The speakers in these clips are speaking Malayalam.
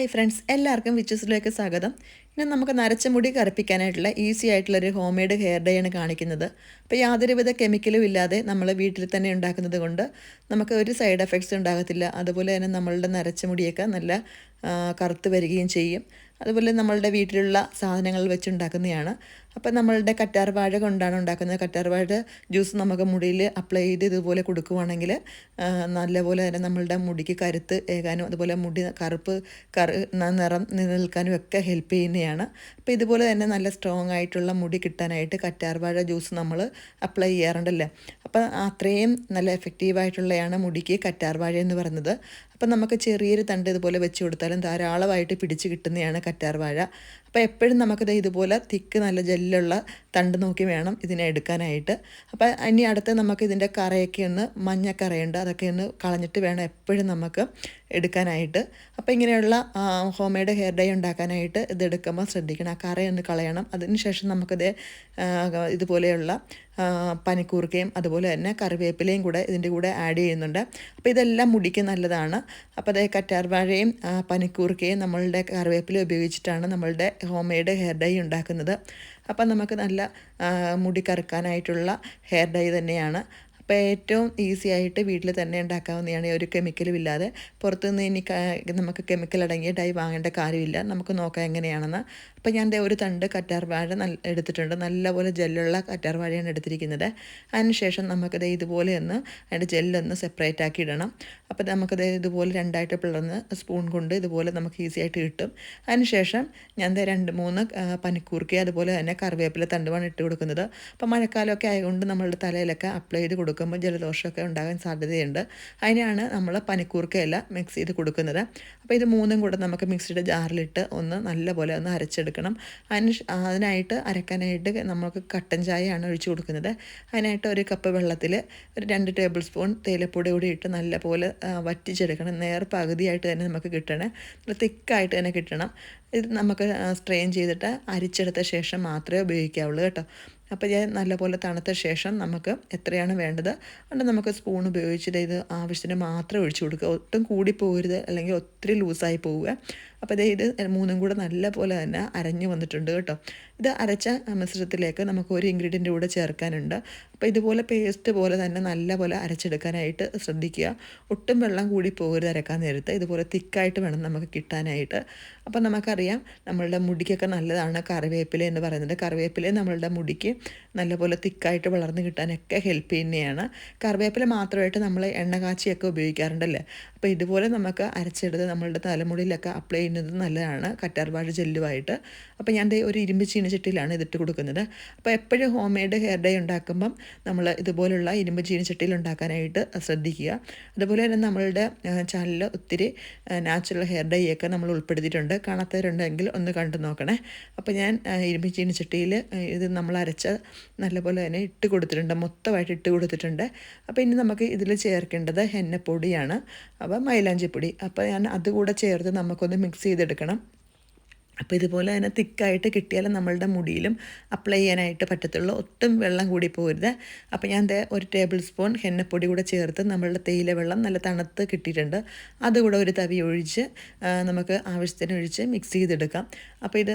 ഹായ് ഫ്രണ്ട്സ് എല്ലാവർക്കും വിച്ചസിലേക്ക് സ്വാഗതം. ഇന്ന് നമുക്ക് നരച്ച മുടി കറുപ്പിക്കാനായിട്ടുള്ള ഈസി ആയിട്ടുള്ളൊരു ഹോം മെയ്ഡ് ഹെയർ ഡേ ആണ് കാണിക്കുന്നത്. അപ്പോൾ യാതൊരുവിധ കെമിക്കലും ഇല്ലാതെ നമ്മൾ വീട്ടിൽ തന്നെ ഉണ്ടാക്കുന്നത് കൊണ്ട് നമുക്ക് ഒരു സൈഡ് എഫക്ട്സ് ഉണ്ടാകത്തില്ല. അതുപോലെ തന്നെ നമ്മളുടെ നരച്ച മുടിയൊക്കെ നല്ല കറുത്ത് വരികയും ചെയ്യും. അതുപോലെ നമ്മളുടെ വീട്ടിലുള്ള സാധനങ്ങൾ വെച്ചുണ്ടാക്കുന്നതാണ് അപ്പം നമ്മളുടെ കറ്റാർ വാഴ കൊണ്ടാണ് ഉണ്ടാക്കുന്നത്. കറ്റാർ വാഴ ജ്യൂസ് നമുക്ക് മുടിയിൽ അപ്ലൈ ചെയ്ത് ഇതുപോലെ കൊടുക്കുവാണെങ്കിൽ നല്ലപോലെ തന്നെ നമ്മളുടെ മുടിക്ക് കരുത്ത് ഏകാനും അതുപോലെ മുടി കറുപ്പ് കറു നിറം നിലനിൽക്കാനും ഒക്കെ ഹെൽപ്പ് ചെയ്യുന്നതാണ്. അപ്പോൾ ഇതുപോലെ തന്നെ നല്ല സ്ട്രോങ് ആയിട്ടുള്ള മുടി കിട്ടാനായിട്ട് കറ്റാർ വാഴ ജ്യൂസ് നമ്മൾ അപ്ലൈ ചെയ്യാറുണ്ടല്ലേ? അപ്പം അത്രയും നല്ല എഫക്റ്റീവായിട്ടുള്ളതാണ് മുടിക്ക് കറ്റാർ വാഴ എന്ന് പറയുന്നത്. അപ്പം നമുക്ക് ചെറിയൊരു തണ്ട് ഇതുപോലെ വെച്ച് കൊടുത്താലും ധാരാളമായിട്ട് പിടിച്ച് കിട്ടുന്നതാണ് കറ്റാർ വാഴ. അപ്പോൾ എപ്പോഴും നമുക്കത് ഇതുപോലെ തിക്ക് നല്ല ജെല്ലുള്ള തണ്ട് നോക്കി വേണം ഇതിനെ എടുക്കാനായിട്ട്. അപ്പോൾ ഇനി അടുത്ത് നമുക്ക് ഇതിന്റെ കറയൊക്കെ ഒന്ന് മഞ്ഞക്കറയുണ്ട് അതൊക്കെ ഒന്ന് കളഞ്ഞിട്ട് വേണം എപ്പോഴും നമുക്ക് എടുക്കാനായിട്ട്. അപ്പോൾ ഇങ്ങനെയുള്ള ഹോം മെയ്ഡ് ഹെയർ ഡൈ ഉണ്ടാക്കാനായിട്ട് ഇത് എടുക്കുമ്പോൾ ശ്രദ്ധിക്കണം. ആ കറയൊന്ന് കളയണം. അതിനുശേഷം നമുക്കത് ഇതുപോലെയുള്ള പനിക്കൂർക്കയും അതുപോലെ തന്നെ കറിവേപ്പിലയും കൂടെ ഇതിന്റെ കൂടെ ആഡ് ചെയ്യുന്നുണ്ട്. അപ്പോൾ ഇതെല്ലാം മുടിക്ക് നല്ലതാണ്. അപ്പോൾ അതേ കറ്റാർവാഴയും പനിക്കൂർക്കയും നമ്മളുടെ കറിവേപ്പില ഉപയോഗിച്ചിട്ടാണ് നമ്മളുടെ ഹോം മെയ്ഡ് ഹെയർ ഡൈ ഉണ്ടാക്കുന്നത്. അപ്പം നമുക്ക് നല്ല മുടി കറുക്കാനായിട്ടുള്ള ഹെയർ ഡൈ തന്നെയാണ്. അപ്പോൾ ഏറ്റവും ഈസി ആയിട്ട് വീട്ടിൽ തന്നെ ഉണ്ടാക്കാവുന്നതാണ് ഒരു കെമിക്കലും ഇല്ലാതെ. പുറത്തുനിന്ന് ഇനി നമുക്ക് കെമിക്കൽ അടങ്ങിയ ഡൈ വാങ്ങേണ്ട കാര്യമില്ല. നമുക്ക് നോക്കാം എങ്ങനെയാണെന്ന്. അപ്പോൾ ഞാൻ ഒരു തണ്ട് കറ്റാർവാഴ നല്ല എടുത്തിട്ടുണ്ട്. നല്ലപോലെ ജെല്ലുള്ള കറ്റാർവാഴയാണ് എടുത്തിരിക്കുന്നത്. അതിനുശേഷം നമുക്കത് ഇതുപോലെ ഒന്ന് അതിന്റെ ജെല്ലൊന്ന് സെപ്പറേറ്റ് ആക്കി ഇടണം. അപ്പോൾ നമുക്കത് ഇതുപോലെ രണ്ടായിട്ട് പിളർന്ന് സ്പൂൺ കൊണ്ട് ഇതുപോലെ നമുക്ക് ഈസി ആയിട്ട് കിട്ടും. അതിനുശേഷം ഞാൻ രണ്ട് മൂന്ന് പനിക്കൂർക്ക അതുപോലെ തന്നെ കറിവേപ്പില തണ്ടുമാണ് ഇട്ട് കൊടുക്കുന്നത്. അപ്പോൾ മഴക്കാലമൊക്കെ ആയതുകൊണ്ട് നമ്മളുടെ തലയിലൊക്കെ അപ്ലൈ ചെയ്ത് കൊടുക്കുമ്പോൾ ജലദോഷമൊക്കെ ഉണ്ടാകാൻ സാധ്യതയുണ്ട്. അതിനാണ് നമ്മൾ പനിക്കൂർക്കയല്ല മിക്സ് ചെയ്ത് കൊടുക്കുന്നത്. അപ്പോൾ ഇത് മൂന്നും കൂടെ നമുക്ക് മിക്സിയുടെ ജാറിലിട്ട് ഒന്ന് നല്ലപോലെ ഒന്ന് അരച്ചെടുക്കണം. അതിന് അതിനായിട്ട് അരക്കാനായിട്ട് നമുക്ക് കട്ടൻ ചായയാണ് ഒഴിച്ചു കൊടുക്കുന്നത്. അതിനായിട്ട് ഒരു കപ്പ് വെള്ളത്തിൽ ഒരു രണ്ട് ടേബിൾ സ്പൂൺ തേയിലപ്പൊടി കൂടി ഇട്ട് നല്ലപോലെ വറ്റിച്ചെടുക്കണം. നേർ പകുതിയായിട്ട് തന്നെ നമുക്ക് കിട്ടണേ. നല്ല തിക്കായിട്ട് തന്നെ കിട്ടണം. ഇത് നമുക്ക് സ്ട്രെയിൻ ചെയ്തിട്ട് അരിച്ചെടുത്ത ശേഷം മാത്രമേ ഉപയോഗിക്കാവുള്ളൂ കേട്ടോ. അപ്പോൾ ഞാൻ നല്ലപോലെ തണുത്ത ശേഷം നമുക്ക് എത്രയാണ് വേണ്ടത്? അതുകൊണ്ട് നമുക്ക് സ്പൂൺ ഉപയോഗിച്ചിട്ട് ഇത് ആവശ്യത്തിന് മാത്രം ഒഴിച്ചു കൊടുക്കുക. ഒട്ടും കൂടി പോകരുത് അല്ലെങ്കിൽ ഒത്തിരി ലൂസായി പോവുക. അപ്പോൾ ദേ ഇത് മൂന്നും കൂടെ നല്ല പോലെ തന്നെ അരഞ്ഞു വന്നിട്ടുണ്ട് കേട്ടോ. ഇത് അരച്ച മിശ്രിതത്തിലേക്ക് നമുക്ക് ഒരു ഇൻഗ്രീഡിയന്റ് കൂടെ ചേർക്കാനുണ്ട്. അപ്പോൾ ഇതുപോലെ പേസ്റ്റ് പോലെ തന്നെ നല്ല പോലെ അരച്ചെടുക്കാനായിട്ട് ശ്രദ്ധിക്കുക. ഒട്ടും വെള്ളം കൂടി പോകരുത് അരക്കാൻ നേരത്ത്. ഇതുപോലെ തിക്കായിട്ട് വേണം നമുക്ക് കിട്ടാനായിട്ട്. അപ്പോൾ നമുക്കറിയാം നമ്മളുടെ മുടിക്കൊക്കെ നല്ലതാണ് കറിവേപ്പില എന്ന് പറയുന്നത്. കറിവേപ്പില നമ്മളുടെ മുടിക്ക് നല്ലപോലെ തിക്കായിട്ട് വളർന്ന് കിട്ടാനൊക്കെ ഹെൽപ്പ് ചെയ്യുന്നതാണ്. കറിവേപ്പില മാത്രമായിട്ട് നമ്മൾ എണ്ണ കാച്ചിയൊക്കെ ഉപയോഗിക്കാറുണ്ടല്ലേ? അപ്പോൾ ഇതുപോലെ നമുക്ക് അരച്ചെടുത്ത് നമ്മളുടെ തലമുടിയിലൊക്കെ അപ്ലൈ ചെയ്യുന്നത് നല്ലതാണ്. കറ്റാർവാഴ ജെല്ലുമായിട്ട്. അപ്പോൾ ഞാൻ ഒരു ഇരുമ്പ് ചീനച്ചട്ടിയിലാണ് ഇതിട്ട് കൊടുക്കുന്നത്. അപ്പോൾ എപ്പോഴും ഹോം മെയ്ഡ് ഹെയർ ഡേ ഉണ്ടാക്കുമ്പം നമ്മൾ ഇതുപോലുള്ള ഇരുമ്പ് ചീനച്ചട്ടിയിൽ ഉണ്ടാക്കാനായിട്ട് ശ്രദ്ധിക്കുക. അതുപോലെ തന്നെ നമ്മളുടെ ചാനലിൽ ഒത്തിരി നാച്ചുറൽ ഹെയർ ഡൈ ഒക്കെ നമ്മൾ ഉൾപ്പെടുത്തിയിട്ടുണ്ട്. കാണാത്തവരുണ്ടെങ്കിൽ ഒന്ന് കണ്ടു നോക്കണേ. അപ്പോൾ ഞാൻ ഇരുമ്പ് ചീനച്ചട്ടിയിൽ ഇത് നമ്മൾ അരച്ച നല്ലപോലെ തന്നെ ഇട്ട് കൊടുത്തിട്ടുണ്ട്. മൊത്തമായിട്ട് ഇട്ട് കൊടുത്തിട്ടുണ്ട്. അപ്പോൾ ഇനി നമുക്ക് ഇതിൽ ചേർക്കേണ്ടത് ഹെന്നപ്പൊടിയാണ്. അപ്പോൾ മൈലാഞ്ചിപ്പൊടി. അപ്പോൾ ഞാൻ അതുകൂടെ ചേർത്ത് നമുക്കൊന്ന് മിക്സ് ചെയ്തെടുക്കണം. അപ്പോൾ ഇതുപോലെ തന്നെ തിക്കായിട്ട് കിട്ടിയാലും നമ്മളുടെ മുടിയിലും അപ്ലൈ ചെയ്യാനായിട്ട് പറ്റത്തുള്ളൂ. ഒട്ടും വെള്ളം കൂടി പോകരുത് അപ്പോൾ ഞാൻ ഒരു ടേബിൾ സ്പൂൺ ഹെന്നപ്പൊടി കൂടെ ചേർത്ത് നമ്മളുടെ തേയില വെള്ളം നല്ല തണുത്ത് കിട്ടിയിട്ടുണ്ട്. അതുകൂടെ ഒരു തവി ഒഴിച്ച് നമുക്ക് ആവശ്യത്തിന് ഒഴിച്ച് മിക്സ് ചെയ്തെടുക്കാം. അപ്പോൾ ഇത്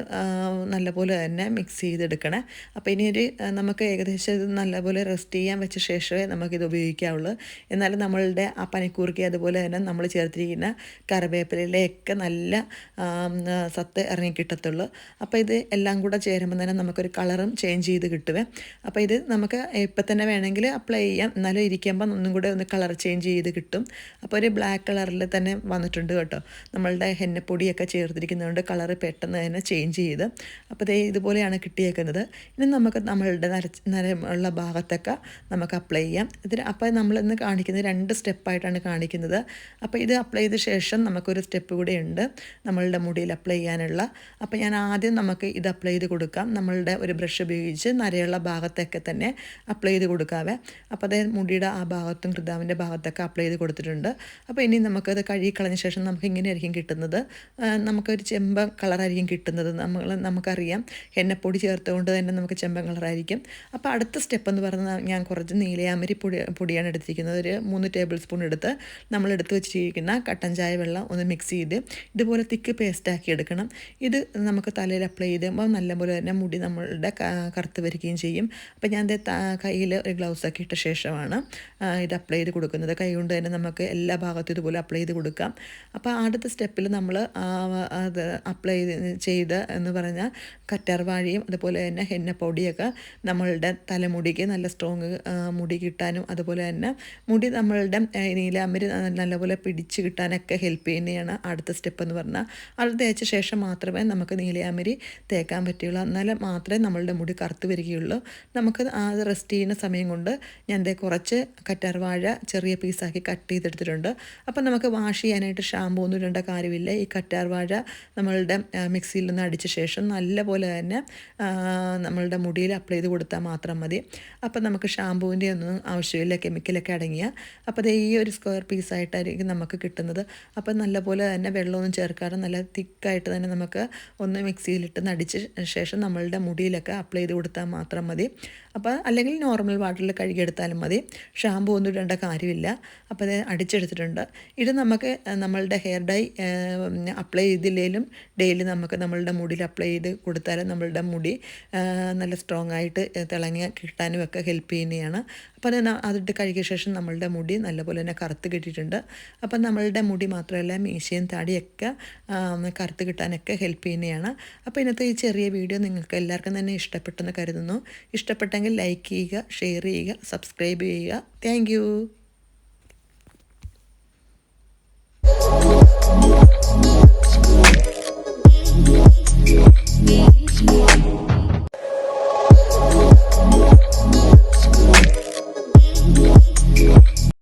നല്ലപോലെ തന്നെ മിക്സ് ചെയ്തെടുക്കണേ. അപ്പോൾ ഇനി ഒരു നമുക്ക് ഏകദേശം ഇത് നല്ലപോലെ റെസ്റ്റ് ചെയ്യാൻ വെച്ച ശേഷമേ നമുക്കിത് ഉപയോഗിക്കാവുള്ളൂ. എന്നാലും നമ്മളുടെ ആ പനിക്കൂർക്കി അതുപോലെ തന്നെ നമ്മൾ ചേർത്തിരിക്കുന്ന കറിവേപ്പിലയിലൊക്കെ നല്ല സത്ത് ഇറങ്ങി കിട്ടത്തുള്ളൂ. അപ്പോൾ ഇത് എല്ലാം കൂടെ ചേരുമ്പോൾ തന്നെ നമുക്കൊരു കളറും ചേഞ്ച് ചെയ്ത് കിട്ടുവേ. അപ്പോൾ ഇത് നമുക്ക് ഇപ്പം തന്നെ വേണമെങ്കിൽ അപ്ലൈ ചെയ്യാം. എന്നാലും ഇരിക്കുമ്പോൾ ഒന്നും കൂടെ ഒന്ന് കളർ ചേഞ്ച് ചെയ്ത് കിട്ടും. അപ്പോൾ ഒരു ബ്ലാക്ക് കളറിൽ തന്നെ വന്നിട്ടുണ്ട് കേട്ടോ. നമ്മളുടെ ഹെന്നപ്പൊടിയൊക്കെ ചേർത്തിരിക്കുന്നതുകൊണ്ട് കളർ പെട്ടെന്ന് തന്നെ ചേഞ്ച് ചെയ്ത്. അപ്പോൾ ദേ ഇതുപോലെയാണ് കിട്ടിയേക്കുന്നത്. ഇനി നമുക്ക് നമ്മളുടെ നര നരമുള്ള ഭാഗത്തൊക്കെ നമുക്ക് അപ്ലൈ ചെയ്യാം. ഇതിന് അപ്പോൾ നമ്മളിന്ന് കാണിക്കുന്നത് രണ്ട് സ്റ്റെപ്പായിട്ടാണ് കാണിക്കുന്നത്. അപ്പോൾ ഇത് അപ്ലൈ ചെയ്ത ശേഷം നമുക്കൊരു സ്റ്റെപ്പ് കൂടെ ഉണ്ട്. നമ്മളുടെ മുടിയിൽ അപ്ലൈ ചെയ്യാനുള്ള അപ്പോൾ ഞാൻ ആദ്യം നമുക്ക് ഇത് അപ്ലൈ ചെയ്ത് കൊടുക്കാം. നമ്മളുടെ ഒരു ബ്രഷ് ഉപയോഗിച്ച് നരയുള്ള ഭാഗത്തൊക്കെ തന്നെ അപ്ലൈ ചെയ്ത് കൊടുക്കാവേ. അപ്പോൾ അതേ മുടിയുടെ ആ ഭാഗത്തും കൃതാവിന്റെ ഭാഗത്തൊക്കെ അപ്ലൈ ചെയ്ത് കൊടുത്തിട്ടുണ്ട്. അപ്പോൾ ഇനി നമുക്കത് കഴുകി കളഞ്ഞ ശേഷം നമുക്ക് ഇങ്ങനെയായിരിക്കും കിട്ടുന്നത്. നമുക്കൊരു ചെമ്പ കളറായിരിക്കും കിട്ടുന്നത്. നമ്മൾ നമുക്കറിയാം. എണ്ണപ്പൊടി ചേർത്തുകൊണ്ട് തന്നെ നമുക്ക് ചെമ്പൻ കളറായിരിക്കും അപ്പോൾ അടുത്ത സ്റ്റെപ്പ് എന്ന് പറഞ്ഞാൽ ഞാൻ കുറച്ച് നീലയാമരി പൊടി പൊടിയാണ് എടുത്തിരിക്കുന്നത്. ഒരു മൂന്ന് ടേബിൾ സ്പൂൺ എടുത്ത് നമ്മൾ എടുത്ത് വെച്ചിരിക്കുന്ന കട്ടൻ ചായ വെള്ളം ഒന്ന് മിക്സ് ചെയ്ത് ഇതുപോലെ തിക്ക് പേസ്റ്റാക്കി എടുക്കണം. ഇത് നമുക്ക് തലയിൽ അപ്ലൈ ചെയ്യുമ്പോൾ നല്ലപോലെ തന്നെ മുടി നമ്മളുടെ കറുത്ത് വരികയും ചെയ്യും. അപ്പോൾ ഞാൻ കയ്യിൽ ഒരു ഗ്ലൗസൊക്കെ ഇട്ട ശേഷമാണ് ഇത് അപ്ലൈ ചെയ്ത് കൊടുക്കുന്നത്. കൈ കൊണ്ട് തന്നെ നമുക്ക് എല്ലാ ഭാഗത്തും ഇതുപോലെ അപ്ലൈ ചെയ്ത് കൊടുക്കാം. അപ്പോൾ അടുത്ത സ്റ്റെപ്പിൽ നമ്മൾ അത് അപ്ലൈ ചെയ്ത് എന്ന് പറഞ്ഞാൽ കറ്റാർവാഴിയും അതുപോലെ തന്നെ ഹെന്ന പൊടിയൊക്കെ നമ്മളുടെ തലമുടിക്ക് നല്ല സ്ട്രോങ് മുടി കിട്ടാനും അതുപോലെ തന്നെ മുടി നമ്മളുടെ നീലാമ്പര് നല്ലപോലെ പിടിച്ച് കിട്ടാനൊക്കെ ഹെൽപ്പ് ചെയ്യുന്നതാണ് അടുത്ത സ്റ്റെപ്പ് എന്ന് പറഞ്ഞാൽ അത് തേച്ച ശേഷം മാത്രമേ നമുക്ക് നീലയാമരി തേക്കാൻ പറ്റുകയുള്ളൂ. എന്നാലും മാത്രമേ നമ്മളുടെ മുടി കറുത്ത് വരികയുള്ളൂ. നമുക്ക് ആ റെസ്റ്റ് ചെയ്യുന്ന സമയം കൊണ്ട് ഞാൻ ദേ കുറച്ച് കറ്റാർവാഴ ചെറിയ പീസാക്കി കട്ട് ചെയ്തെടുത്തിട്ടുണ്ട്. അപ്പം നമുക്ക് വാഷ് ചെയ്യാനായിട്ട് ഷാമ്പൂ ഒന്നും ഇടേണ്ട കാര്യമില്ല. ഈ കറ്റാർവാഴ നമ്മളുടെ മിക്സിയിൽ നിന്ന് അടിച്ച ശേഷം നല്ലപോലെ തന്നെ നമ്മളുടെ മുടിയിൽ അപ്ലൈ ചെയ്ത് കൊടുത്താൽ മാത്രം മതി. അപ്പം നമുക്ക് ഷാമ്പൂവിന്റെ ഒന്നും ആവശ്യമില്ല. കെമിക്കലൊക്കെ അടങ്ങിയ. അപ്പോൾ അത് ഈ ഒരു സ്ക്വയർ പീസായിട്ടായിരിക്കും നമുക്ക് കിട്ടുന്നത്. അപ്പം നല്ലപോലെ തന്നെ വെള്ളമൊന്നും ചേർക്കാതെ നല്ല തിക്കായിട്ട് തന്നെ നമുക്ക് ഒന്ന് മിക്സിയിലിട്ട് നടിച്ച ശേഷം നമ്മളുടെ മുടിയിലൊക്കെ അപ്ലൈ ചെയ്ത് കൊടുത്താൽ മാത്രം മതി. അപ്പോൾ അല്ലെങ്കിൽ നോർമൽ വാട്ടറിൽ കഴുകിയെടുത്താലും മതി. ഷാമ്പൂ ഒന്നും ഇടേണ്ട കാര്യമില്ല. അപ്പോൾ അത് അടിച്ചെടുത്തിട്ടുണ്ട്. ഇത് നമുക്ക് നമ്മളുടെ ഹെയർ ഡൈ അപ്ലൈ ചെയ്തില്ലെങ്കിലും ഡെയിലി നമുക്ക് നമ്മളുടെ മുടിയിൽ അപ്ലൈ ചെയ്ത് കൊടുത്താലും നമ്മളുടെ മുടി നല്ല സ്ട്രോങ് ആയിട്ട് തിളങ്ങി കിട്ടാനും ഒക്കെ ഹെൽപ്പ് ചെയ്യുന്നതാണ്. അപ്പോൾ അത് അതിട്ട് കഴുകിയ ശേഷം നമ്മളുടെ മുടി നല്ലപോലെ തന്നെ കറുത്ത് കിട്ടിയിട്ടുണ്ട്. അപ്പം നമ്മളുടെ മുടി മാത്രമല്ല മീശയും താടിയൊക്കെ കറുത്ത് കിട്ടാനൊക്കെ ഹെൽപ്പ് ചെയ്യുന്നതാണ്. അപ്പോൾ ഇന്നത്തെ ഈ ചെറിയ വീഡിയോ നിങ്ങൾക്ക് എല്ലാവർക്കും തന്നെ ഇഷ്ടപ്പെട്ടെന്ന് കരുതുന്നു. ഇഷ്ടപ്പെട്ടെങ്കിൽ ലൈക്ക് ചെയ്യുക ഷെയർ ചെയ്യുക സബ്സ്ക്രൈബ് ചെയ്യുക. താങ്ക്